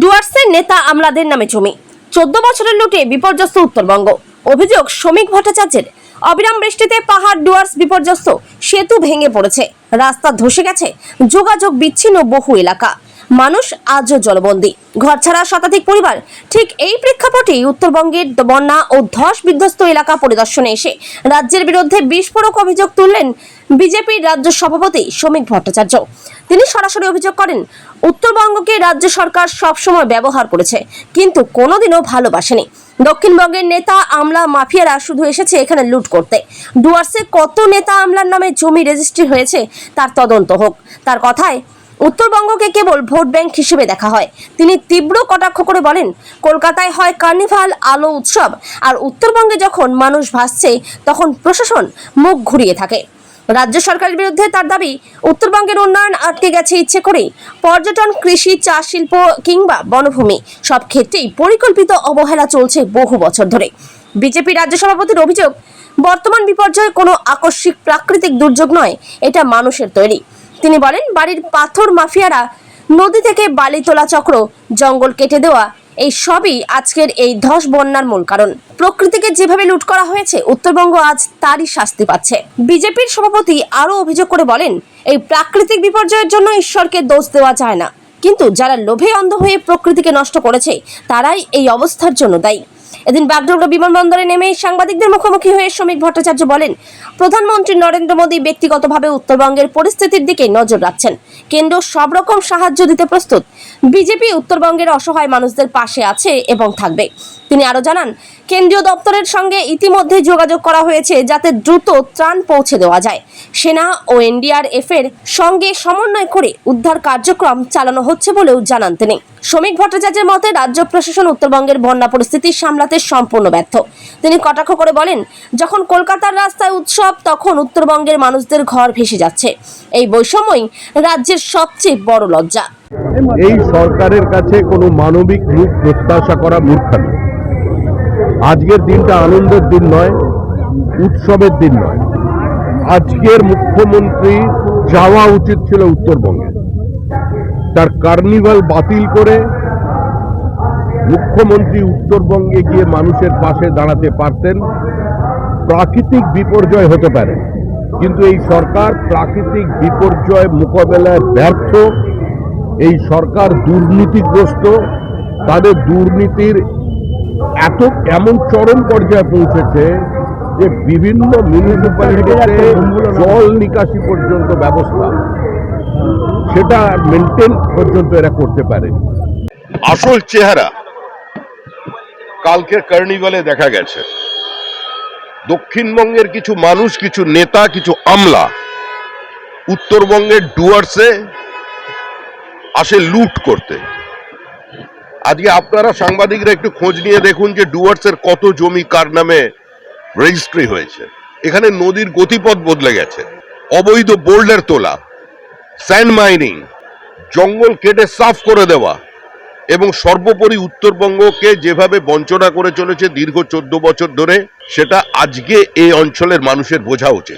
ডুয়ার্সের নেতা আমলাদের নামে জমি। চোদ্দ বছরের লুটে বিপর্যস্ত উত্তরবঙ্গ। অভিযোগ, শ্রমিক ভট্টাচার্যের। অবিরাম বৃষ্টিতে পাহাড় ডুয়ার্স বিপর্যস্ত, সেতু ভেঙে পড়েছে। রাস্তা ধসে গেছে, যোগাযোগ বিচ্ছিন্ন বহু এলাকা। মানুষ আজও জলবন্দী। ঘর ছাড়া শতাধিক পরিবার ঠিক এই প্রেক্ষাপটেই উত্তরবঙ্গের বন্যা ও ধস বিধ্বস্ত এলাকা পরিদর্শনে এসে রাজ্যের বিরুদ্ধে বিস্ফোরক অভিযোগ তুললেন বিজেপির রাজ্য সভাপতি শ্রমিক ভট্টাচার্য। তিনি সরাসরি অভিযোগ করেন, উত্তরবঙ্গকে রাজ্য সরকার সবসময় ব্যবহার করেছে, কিন্তু কোনোদিনও ভালোবাসেনি। দক্ষিণবঙ্গের নেতা আমলা মাফিয়ারা শুধু এসেছে এখানে লুট করতে। ডুয়ার্সে কত নেতা আমলার নামে জমি রেজিস্ট্রি হয়েছে তার তদন্ত হোক। তার কথায় উত্তরবঙ্গকে কেবল ভোট ব্যাংক হিসেবে দেখা হয়। তিনি তীব্র কটাক্ষ করে বলেন, কলকাতায় হয় কার্নিভাল, আলো উৎসব, আর উত্তরবঙ্গে যখন মানুষ ভাসছে, তখন প্রশাসন মুখ ঘুরিয়ে থাকে। রাজ্য সরকারের বিরুদ্ধে তার দাবি, উত্তরবঙ্গের উন্নয়ন আটকে গেছে ইচ্ছে করেই। পর্যটন, কৃষি, চা শিল্প কিংবা বনভূমি, সব ক্ষেত্রেই পরিকল্পিত অবহেলা চলছে বহু বছর ধরে। বিজেপি রাজ্য সভাপতির অভিযোগ, বর্তমান বিপর্যয় কোনো আকস্মিক প্রাকৃতিক দুর্যোগ নয়, এটা মানুষের তৈরি। তিনি বলেন, বাড়ির পাথর মাফিয়ারা নদী থেকে বালি তোলা চক্র, জঙ্গল কেটে দেওয়া, এই সবই আজকের এই ধস বন্যার মূল কারণ। প্রকৃতিকে যেভাবে লুট করা হয়েছে, উত্তরবঙ্গ আজ তারই শাস্তি পাচ্ছে। বিজেপির সভাপতি আরও অভিযোগ করে বলেন, এই প্রাকৃতিক বিপর্যয়ের জন্য ঈশ্বরকে দোষ দেওয়া যায় না। কিন্তু যারা লোভে অন্ধ হয়ে প্রকৃতিকে নষ্ট করেছে, তারাই এই অবস্থার জন্য দায়ী। এদিন বাগডোগরা বিমানবন্দরে নেমে সাংবাদিকদের মুখোমুখি হয়ে শ্রমিক ভট্টাচার্য বলেন, প্রধানমন্ত্রী নরেন্দ্র মোদী ব্যক্তিগতভাবে উত্তরবঙ্গের পরিস্থিতির দিকে নজর রাখছেন। কেন্দ্র সব রকম সাহায্য দিতে প্রস্তুত। বিজেপি উত্তরবঙ্গের অসহায় মানুষদের পাশে আছে এবং থাকবে। তিনি আরও জানান, কেন্দ্রীয় দপ্তরের সঙ্গে ইতিমধ্যে যোগাযোগ করা হয়েছে যাতে দ্রুত ত্রাণ পৌঁছে দেওয়া যায়। সেনা ও এনডিআরএফ এর সঙ্গে সমন্বয় করে উদ্ধার কার্যক্রম চালানো হচ্ছে বলেও জানান তিনি। শ্রমিক ভট্টাচার্যের মতে, রাজ্য প্রশাসন উত্তরবঙ্গের বন্যা পরিস্থিতি সামলাতে সম্পূর্ণ ব্যর্থ। তিনি কটাক্ষ করে বলেন, যখন কলকাতার রাস্তায় উৎসব, তখন উত্তরবঙ্গের মানুষদের ঘর ভেসে যাচ্ছে। এই বৈষম্যই রাজ্যের সবচেয়ে বড় লজ্জা। এই সরকারের কাছে কোনো মানবিক রূপ প্রত্যাশা করা মূর্খামি আজকের দিনটা আনন্দের দিন নয়, উৎসবের দিন নয়। আজকের মুখ্যমন্ত্রী যাওয়া উচিত ছিল উত্তরবঙ্গে। তার কার্নিভাল বাতিল করে মুখ্যমন্ত্রী উত্তরবঙ্গে গিয়ে মানুষের পাশে দাঁড়াতে পারতেন, প্রাকৃতিক বিপর্যয় হতে পারে। কিন্তু এই সরকার প্রাকৃতিক বিপর্যয় মোকাবেলায় ব্যর্থ। এই সরকার দুর্নীতিগ্রস্ত। তাদের দুর্নীতির এত, এমন চরম পর্যায়ে পৌঁছেছে যে বিভিন্ন মিউনিসিপ্যালিটিতে জল নিকাশি পর্যন্ত ব্যবস্থা। সেটা মেনটেন পর্যন্ত এরা করতে পারে। আসল চেহারা কালকের কার্নিভালে দেখা গেছে। দক্ষিণবঙ্গের কিছু মানুষ, কিছু নেতা, কিছু আমলা উত্তরবঙ্গের ডুয়ার্সে আসে লুট করতে। আজকে আপনারা সাংবাদিকরা একটু খোঁজ নিয়ে দেখুন যে ডুয়ার্সের কত জমি কার নামে রেজিস্ট্রি হয়েছে। এখানে নদীর গতিপথ বদলে গেছে। অবৈধ বোল্ডার তোলা স্যান্ড মাইনিং জঙ্গল কেটে সাফ করে দেওয়া এবং সর্বোপরি উত্তরবঙ্গকে যেভাবে বঞ্চনা করে চলেছে দীর্ঘ চোদ্দ বছর ধরে, সেটা আজকে এই অঞ্চলের মানুষের বোঝা উচিত।